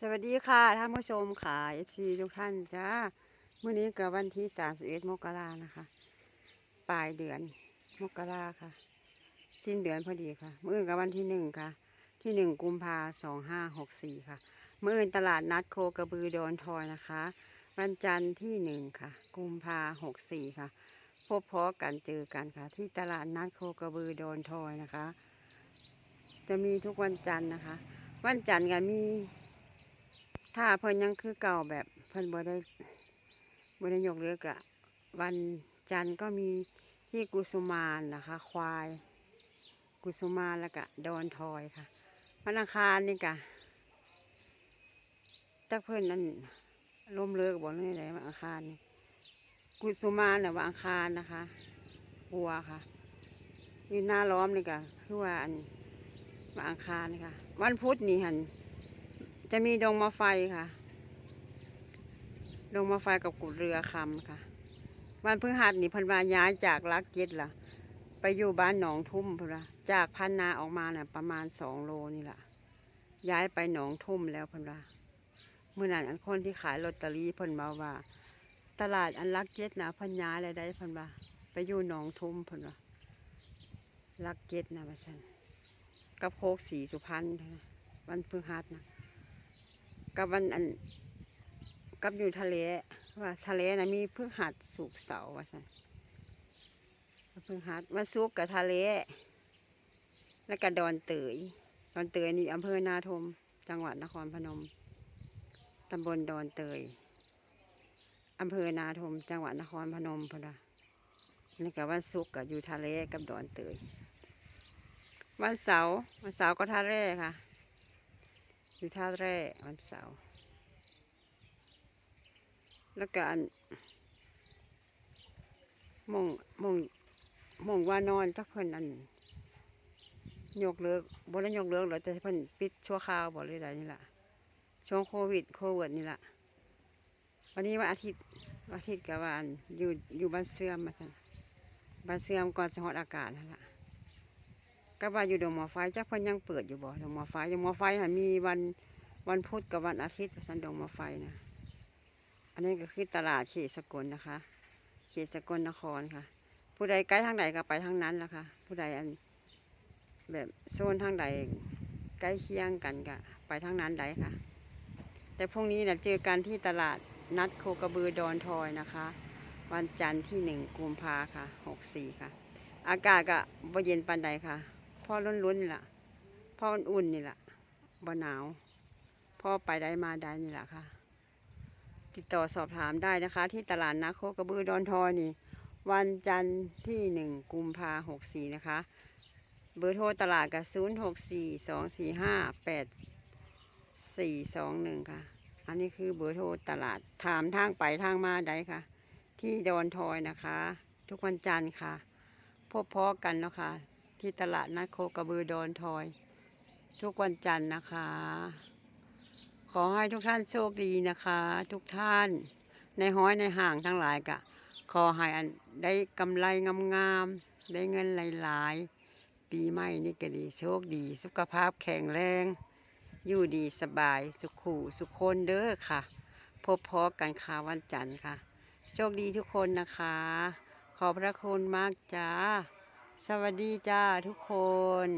สวัสดีค่ะท่านผู้ชมค่ะ FC ทุกท่านจ้าเมื่อนี้กับวันที่ 31 มกรานะคะ ปลายเดือนมกราค่ะ สิ้นเดือนพอดีค่ะมื่อกับวันที่หนึ่งค่ะ ที่หนึ่งกุมภาสองห้าหกสี่ค่ะ เมื่ออนตลาดนัดโคกระบือโดอนทอยนะคะ วันจันทร์ที่หนึ่งค่ะ กุมภาหกสี่ค่ะ พบพอกันเจอกันค่ะ ที่ตลาดนัดโคกระบือโดอนทอยนะคะ จะมีทุกวันจันทร์นะคะ วันจันทร์ก็มี ถ้าเพิ่นยังคือเก่าแบบเพิ่นบ่ได้บ่ได้ยกเลิกอะวันจันทร์ก็มีที่กุสุมานนะคะ ควาย กุสุมานแล้วก็ดอนทอยค่ะวันอังคารนี่กะจักเพิ่นนั่นล้มเลิกบ่เลยไหนวันอังคารนี่กุสุมานน่ะวันอังคารนะคะวัวค่ะอยู่หน้าล้อมนี่กะคือว่าอันวันอังคารนี่ค่ะ วันพุธนี่หัน จะมีดงมะไฟค่ะ ดงมะไฟกับกุดเรือคำค่ะวันพฤหัสนี่พันวาย้ายจากลักเจ็ดล่ะ ไปอยู่บ้านหนองทุ่มพุ่นละจากพันนาออกมาน่ะประมาณสองโลนี่แหละย้ายไปหนองทุ่มแล้วเพันวาเมื่อนั้นอันคนที่ขายลอตเตอรี่พิ่นมาว่า ตลาดอันลักเจ็ดนะพันย้ายอะไรได้เพันว่าไปอยู่หนองทุ่มเพันว่าลักเจ็ดนะว่าซั่นกับโคกสีสุพรรณวันพฤหัสนะ กับวันอันกับอยู่ทะเลว่าทะเลนะมีพฤหัสสุกเสาว่าสันพฤหัสวันศุกกับทะเล แล้วก็ดอนเตยดอนเตยนี่อำเภอนาทม จังหวัดนครพนมตำบลดอนเตยอำเภอนาทม จังหวัดนครพนมพอดะนี่กับวันศุกกับอยู่ทะเลกับดอนเตยวันเสาร์วันเสาร์ก็ทะเลค่ะ อยู่ท่าแร่วันเสาร์แล้วก็อันมงมงมงว่านอนถ้าเพิ่นอันยกเลิกบ่ได้ยกเลิกหรอแต่เพิ่นปิดชั่วคราวบ่เลยได้นี่ล่ะช่วงโควิดโควิดนี่ล่ะวันนี้วันอาทิตย์วันอาทิตย์กับวันอยู่อยู่บ้านเสื่อมมาสั่นบ้านเสื่อมก่อนสหดอากาศนั่นล่ะ ก็ว่าอยู่ดงหมอไฟจักเพิ่นยังเปิดอยู่บ่ดงหมอไฟดงหมอไฟน่ะมีวันวันพุธกับวันอาทิตย์สันดงหมอไฟนะอันนี้ก็คือตลาดเขตสกลนะคะเขตสกลนครค่ะ ผู้ใดใกล้ทางใดก็ไปทางนั้นแหละค่ะ ผู้ใดอันแบบโซนทางใดใกล้เคียงกันก็ไปทางนั้นได้ค่ะ แต่พรุ่งนี้นะเจอกันที่ตลาดนัดโคกระบือดอนทอยนะคะ วันจันทร์ที่หนึ่งกุมภาค่ะหกสี่ค่ะ อากาศก็บ่เย็นปานใดค่ะ พ่อรุ่นๆนี่แหละพ่ออุ่นๆนี่แหละบ่หนาว พ่อไปได้มาได้นี่แหละค่ะ ติดต่อสอบถามได้นะคะ ที่ตลาดนักโคกระบือดอนทอยนี่ วันจันทร์ที่หนึ่งกุมภาหกสี่นะคะ เบอร์โทรตลาดกับศูนย์หกสี่สองสี่ห้าแปดสี่สองหนึ่งค่ะ อันนี้คือเบอร์โทรตลาดถามทางไปทางมาได้ค่ะ ที่ดอนทอยนะคะ ทุกวันจันทร์ค่ะ พบพอกันเนาะคะ ที่ตลาดนัดโคกระบือดอนทอย ทุกวันจันทร์นะคะ ขอให้ทุกท่านโชคดีนะคะ ทุกท่านในห้อยในห่างทั้งหลายกะขอให้ได้กำไรงามๆได้เงินหลายๆ ปีใหม่นี่ก็ดีโชคดี สุขภาพแข็งแรง อยู่ดีสบายสุขูสุขคนเด้อค่ะ พบพอกันค่ะวันจันทร์ค่ะ โชคดีทุกคนนะคะ ขอพระคุณมากจ้า สวัสดีจ้าทุกคน